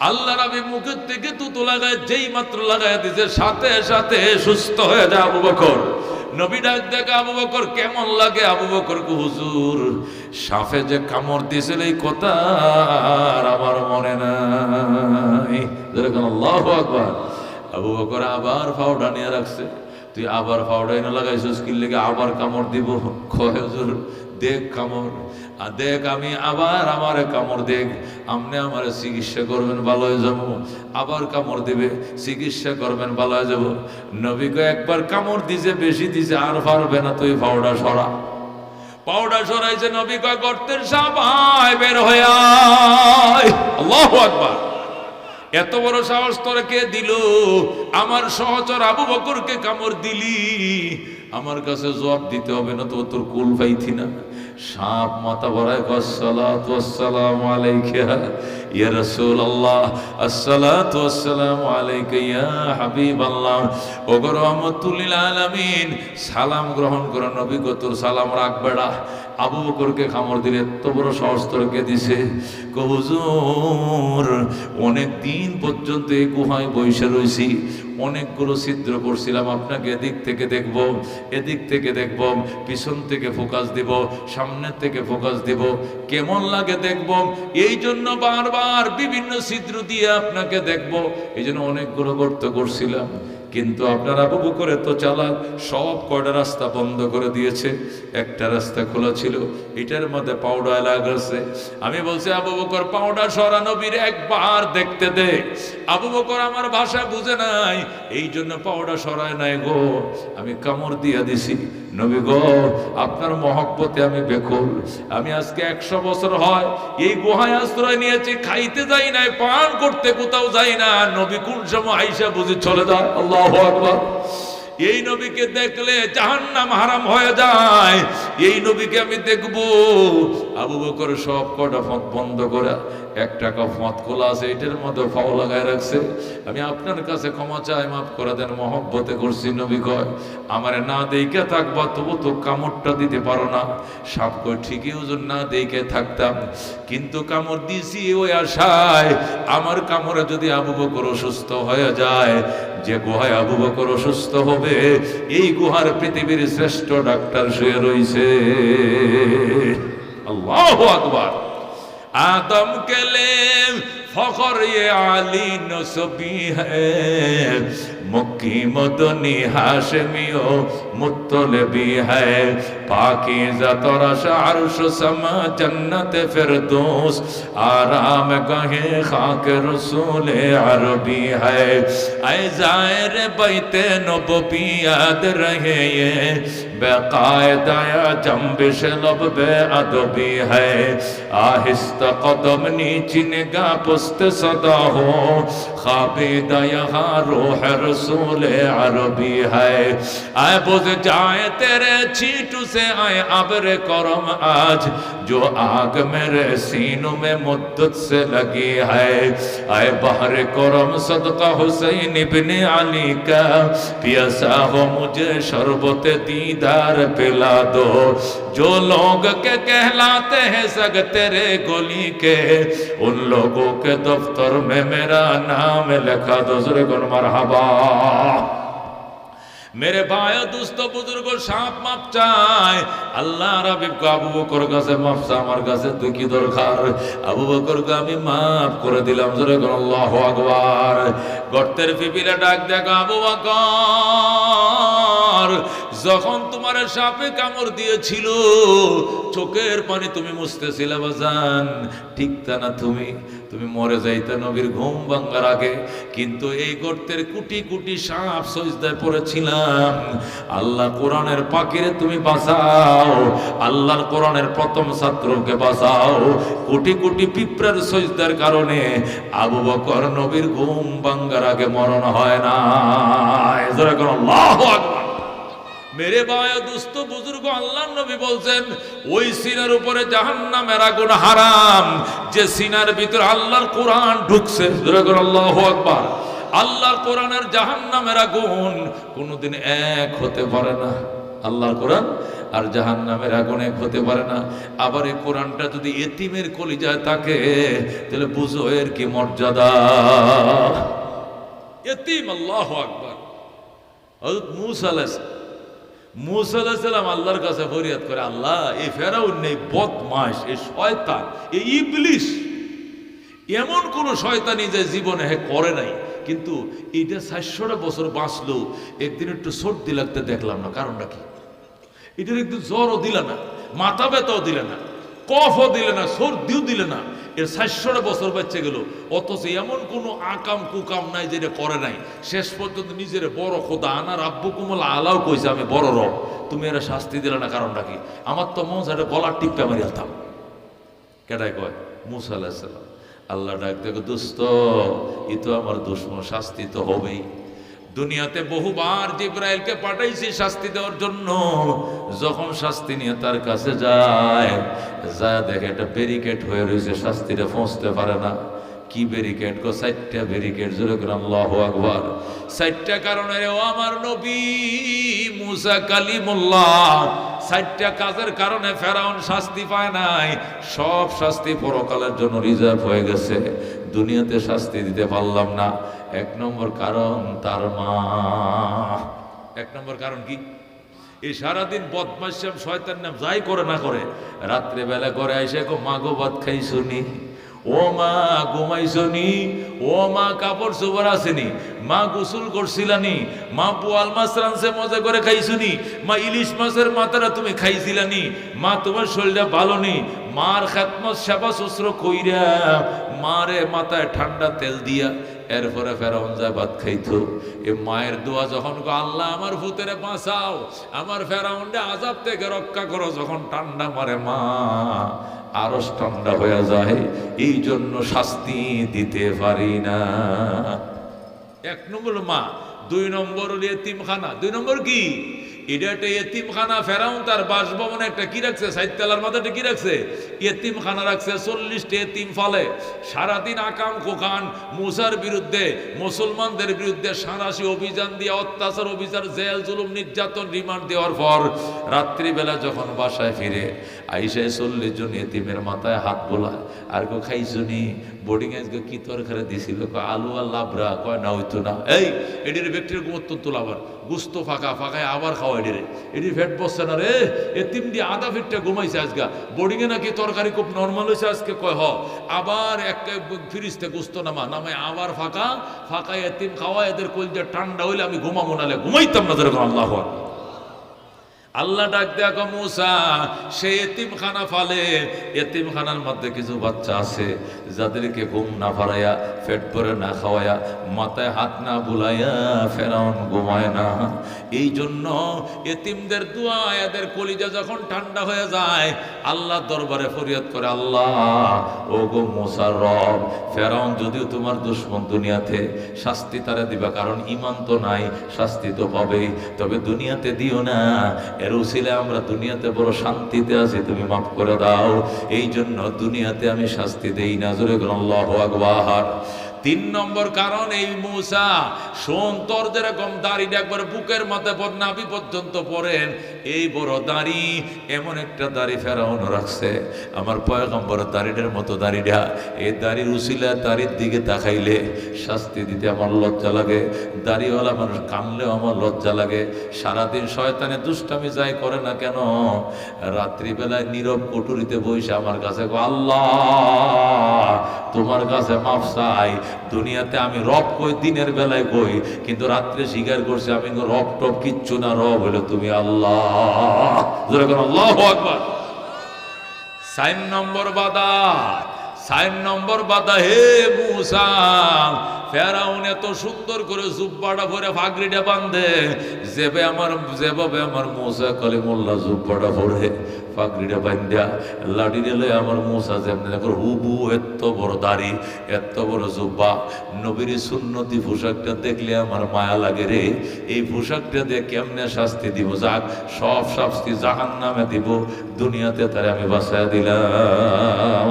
আল্লাহ রাবি মুখের থেকে তুতো লাগায়, যেই মাত্র লাগায় দিছে, সাথে সাথে সুস্থ হয়ে যায় আবু বকর। নবী ডাক দেখে আবু বকর, কেমন লাগে আবু বকর কু হুজুর? সাফে যে কামড় দিয়েছিল এই কথা আমার মনে নাই। আল্লাহ আবু বকর আবার ফাউডা নিয়ে রাখছে। তুই আবার ফাউডা না লাগাইছিস, কি লেগে আবার কামড় দিব? হুজুর, দেখ কামড়। আর দেখ, আমি আবার আমার কামড় দেখ। আপনি আমার চিকিৎসা করবেন ভালো হয়ে যাব। আবার কামড় দিবে, চিকিৎসা করবেন ভালো হয়ে যাব। নবীকে একবার কামড় দিছে, বেশি দিছে, আর পারবে না তুই ফাউডা সরা। পাউডার সরাইছে নবী কয় গর্তের সবাই বের হয়ে আল্লাহু আকবার। এত বড় সাহস তোর কে দিল? আমার সহচর আবু বকরকে কামড় দিলি। আমার কাছে জবাব দিতে হবে না তো তোর কুল পাইতি না। সাপ মাথা ভরায় আসসালাতু আসসালামু ইয়া আসসালামু আলাইকা ইয়া রহমাতুল লিল আলামিন, সালাম গ্রহণ করো নবী তোর সালাম রাখবেড়া আবু বকরকে খামর দিলে এত বড় দিছে। অনেক দিন পর্যন্ত এই গুহায় বসে রয়েছি অনেকগুলো ছিদ্র করছিলাম, আপনাকে এদিক থেকে দেখব, এদিক থেকে দেখব, পিছন থেকে ফোকাস দিব, সামনের থেকে ফোকাস দিব, কেমন লাগে দেখব? এই জন্য বারবার বিভিন্ন ছিদ্র দিয়ে আপনাকে দেখব। এই জন্য অনেকগুলো গর্ত করছিলাম। কিন্তু আপনার আবু বকরে তো চালাক, সব কয়টা রাস্তা বন্ধ করে দিয়েছে। একটা রাস্তা খোলা ছিল, এটার মধ্যে পাউডার লাগাছে। আমি বলছি, আবু বকর পাউডার সরা নবীর একবার দেখতে দে। আবু বকর আমার ভাষা বুঝে নাই এই জন্য পাউডার সরায় নাই গো। আমি কামড় দিয়া দিছি নবী গো, আপনার মহব্বতে আমি বেকুল। আমি আজকে একশো বছর হয়, এই গুহায় আশ্রয় নিয়েছি, খাইতে যাই নাই, পান করতে কোথাও যাই না। নবী কোন সময় আইসা বুঝি চলে যায়। আল্লাহ আকবার। এই নবীকে দেখলে জাহান্নাম হারাম হয়ে যায়। এই নবীকে আমি দেখব। আবু বকর সব কটা ফত বন্ধ করে, এক টাকা ফত খোলা আছে, এটার মধ্যে ফাও লাগায় রাখছে। আমি আপনার কাছে ক্ষমা চাই, মাফ করে দেন, মহব্বতে করছি, নবী কয়, আমারে না দেখে থাকবা, তবু তো কামড়টা দিতে পারো না। সাপ কই ঠিকই ওজন না দেখে থাকতাম, কিন্তু কামড় দিছি ওই আশায়। আমার কামড়ে যদি আবু বকর অসুস্থ হয়ে যায় যে গুহায় আবু বকর অসুস্থ হবে, এই গুহার পৃথিবীর শ্রেষ্ঠ ডাক্তার শুয়ে রয়েছে আল্লাহ আকবার। আদম কেলে ফখর এ আলী নসবি হ্যাঁ মক্কি মদনী হাসমিও মুত্তলবি হ্যাঁ پاکیزت اور عرش سما جنت فردوس۔ آرام گہیں خاک رسول عربی ہے۔ اے زائر بیت نبوی یاد رہے یہ۔ بے قائدہ یا جنبش لب بے عدبی ہے۔ آہست قدم نیچی نگا پست صدا ہو۔ خابیدہ یہاں روح رسول عربی ہے۔ اے بز جائے تیرے چیٹ اس سے آئے عبر کرم آج، جو آگ میرے سینوں میں مدت سے لگی ہے۔ آئے بحر کرم صدقہ حسین ابن علی کا پیاسا ہو مجھے شربت دیدار پلا دو۔ جو لوگ کے کہلاتے ہیں سگ تیرے گولی کے، ان لوگوں کے دفتر میں میرا نام لکھا دوسرے کن مرحبا۔ মেরে ভাই দুস্থ বুজুর্গ, সাপ মাপ চায়। আল্লাহ রাবিব আবু বকর কাছে মাপ চা আমার কাছে তুই কি দরকার? আবু বকর আমি মাফ করে দিলাম, জোরে কোন আল্লাহ আকবার। গর্তের পিপিরা ডাক দেখ, আবু বকর। যখন তোমার সাপে কামড় দিয়েছিল, চোখের পানি তুমি মুছতেছিলে বাজান। ঠিক তা না তুমি তুমি মরে যাইতে নবীর ঘুম ভাঙ্গার আগে। কিন্তু এই গর্তের কুটি কুটি সাপ সজদায় পড়েছিলাম। আল্লাহ কোরআনের পাখিরে তুমি বাঁচাও, আল্লাহর কোরআনের প্রথম ছাত্রকে বাঁচাও। কোটি কোটি পিঁপড়ার সজদার কারণে আবু বকর নবীর ঘুম ভাঙ্গার আগে মরণ হয় না আল্লাহু আকবার। মেরে বায়া দুস্থ বুজুর্গ আল্লাহ নবী বলছেন, ওই সিনার উপরে জাহান্নামের আগুন হারাম, যে সিনার ভিতরে আল্লাহর কোরআন ঢুকছে। আল্লাহ আকবার। আল্লাহর কোরআনের জাহান্নামের আগুন কোনোদিন এক হতে পারে না। আল্লাহর কোরআন আর জাহান নামের আগুন এক হতে পারে না। আবার এই কোরআনটা যদি এতিমের কলিজায় থাকে, তাহলে বুঝো এর কি মর্যাদা। এতিম, আল্লাহ আকবার। আলাইহিস মুসা আল্লাহর কাছে ফরিয়াদ করে, আল্লাহ, এই ফেরাউন নেই বদমাস এই শয়তান, এই ইবলিশ। এমন কোন শয়তানি যে জীবনে হ্যাঁ করে নাই। কিন্তু এটা চারশোটা বছর বাঁচলো একদিন একটু সর্দি লাগতে দেখলাম না। কারণটা কি? এটার একটু জ্বরও দিলে না, মাথা ব্যথাও দিলে না। কফও দিলে না, সর্দিও দিলে না। এর চারশোটা বছর বাচ্চা গেল। অথচ এমন কোনো আকাম কুকাম নাই যেটা করে নাই। শেষ পর্যন্ত নিজের বড় খোদা আনার আব্বু কুমল আলাও কইছে, আমি বড় রব। তুমি এরা শাস্তি দিলে না, কারণটা কি? আমার তো মন এটা গলার টিপটা মারি আলতাম। কেটাই কয়? মুসা আলাহিসাল্লাম আল্লাহ ডাক দেখো, দুস্ত ই তো আমার দুশ্মন, শাস্তি তো হবেই। দুনিয়াতে বহুবার জিব্রাইলকে পাঠাইছি শাস্তি দেওয়ার জন্য। যখন শাস্তি নিয়ে তার কাছে যায় যা দেখে একটা ব্যারিকেড হয়ে রয়েছে শাস্তিটা পৌঁছতে পারে না। কি ব্যারিকেড গো? চারটা ব্যারিকেড জোরে করে আল্লাহ আকবার। চারটা কারণে ও আমার নবী মুসা কালিমুল্লাহ। চারটা কাজের কারণে ফেরাউন শাস্তি পায় নাই। সব শাস্তি পরকালের জন্য রিজার্ভ হয়ে গেছে। দুনিয়াতে শাস্তি দিতে পারলাম না। এক নম্বর কারণ তার মা। এক নম্বর কারণ কি? এই সারাদিন বদমাশ্যাম, শয়তান নাম যাই করে না করে, রাত্রেবেলা করে আইসে গো মা গো, ভাত খাই শুনি ও মা ঘুমাইছনি? ও মা কাপড় চোপড় আসেনি মা গোসল করছিলানি? মা পোয়াল মাছ রানছে মজা করে খাইছুনি? মা ইলিশ মাছের মাথাটা তুমি খাইছিলানি? মা তোমার শরীরটা ভালো নি মার খাতমত সেবা শ্বশ্র কইরা মারে মাথায় ঠান্ডা তেল দিয়া এরপরে ফেরাউন যায় ভাত খাইতো। এ মায়ের দোয়া যখন আল্লাহ আমার ভূতেরে বাঁচাও, আমার ফেরাউন্ডে আজাব থেকে রক্ষা করো, যখন ঠান্ডা মারে মা আরও ঠান্ডা হয়ে যায় এই জন্য শাস্তি দিতে পারি না। এক নম্বর মা, দুই নম্বর এতিমখানা। দুই নম্বর কি? এটা একটা এতিমখানা ফেরাউন তার বাসভবনে একটা কি রাখছে? সাইতলার মাথাটা কি রাখছে? এতিমখানা রাখছে চল্লিশটা এতিম ফলে। সারাদিন আকাম কোকান মুসার বিরুদ্ধে, মুসলমানদের বিরুদ্ধে সাঁড়াশি অভিযান দিয়ে, অত্যাচার অভিযান জেল, জুলুম, নির্যাতন, রিমান্ড দেওয়ার পর রাত্রিবেলা যখন বাসায় ফিরে, আইসায় চল্লিশ জন এতিমের মাথায় হাত বোলায়, আর কেউ খাইছুনি বোর্ডিং আজকে কি তরকারি দিছিল? কয়, আলু আর লাবরা কয়, না হইতো না। এই, এটির ব্যক্তির অত্যন্ত লাভার গুস্ত ফাঁকা, ফাঁকায় আবার খাওয়া এটিরে। এটি ফেট বসছে না রে। এতিম দিয়ে আধা ফিটটা ঘুমাইছে আজকা। বোর্ডিংয়ে নাকি তরকারি খুব নর্মাল হয়েছে আজকে? কয়, হ। আবার এক ফিরিস্তে গুস্ত নামা। নামায় আবার ফাঁকা। ফাঁকা এতিম খাওয়া, এদের কলজে ঠান্ডা হইলে আমি ঘুমাবো নালে ঘুমাইতাম না যেরকম আল্লাহ আকবার। আল্লাহ ডাক দেখো মুসা, সে এতিমখানা ফালে। এতিমখানার মধ্যে কিছু বাচ্চা আছে, যাদেরকে ঘুম না ফারাইয়া, পেট ভরে না খাওয়ায়া মাথায় হাত না বুলাইয়া ফেরাউন ঘুমায় না। এই জন্য এতিমদের দোয়া, এদের কলিজা যখন ঠান্ডা হয়ে যায়, আল্লাহ দরবারে ফরিয়াদ করে, আল্লাহ, ও গো মুসার রব, ফেরাউন যদিও তোমার দুশ্মন দুনিয়াতে, শাস্তি তারা দিবা, কারণ ইমান তো নাই, শাস্তি তো পাবেই, তবে দুনিয়াতে দিও না এর আমরা দুনিয়াতে বড় শান্তিতে আছি, তুমি মাফ করে দাও। এই জন্য দুনিয়াতে আমি শাস্তি দেই না, জোরে আল্লাহ আকবার। তিন নম্বর কারণ এই মূসা শোন তোর যেরকম দাড়িটা একবার বুকের মধ্যে নাভি পর্যন্ত পড়েন, এই বড় দাড়ি এমন একটা দাড়ি ফেরাউন রাখছে। আমার পয়গম্বর দাড়িটার মতো দাড়িটা, এই দাড়ির উসিলা দাড়ির দিকে তাকাইলে শাস্তি দিতে আমার লজ্জা লাগে। দাড়িওয়ালা মানুষ কানলেও আমার লজ্জা লাগে। সারাদিন শয়তানে দুষ্টামি যাই করে না কেন? রাত্রিবেলায় নীরব কটুরিতে বসে আমার কাছে আল্লাহ, তোমার কাছে মাফ চাই দুনিয়াতে আমি রব কই, দিনের বেলায় কই, কিন্তু রাত্রে স্বীকার করছি আমি রব টপ কিচ্ছু না, রব হলো তুমি আল্লাহ। আল্লাহ সাইন নম্বর বাদা, সাইন নম্বর বাদা, হে মুসা ফেরাউন এত সুন্দর করে জুব্বাটা ভরে ফাগড়িটা বান্ধে যেবে আমার, যেভাবে আমার মোসা কলিমুল্লাহ জুব্বাটা ভরে বান্ধা লাঠি দিলে আমার মোসা হুবু এত বড় দাড়ি, এত বড় জুব্বা। নবীর সুন্নতি পোশাকটা দেখলে আমার মায়া লাগে রে। এই পোশাকটা দিয়ে কেমনে শাস্তি দিব? যাক, সব শাস্তি জাহান নামে দিব। দুনিয়াতে তারে আমি বাসায় দিলাম।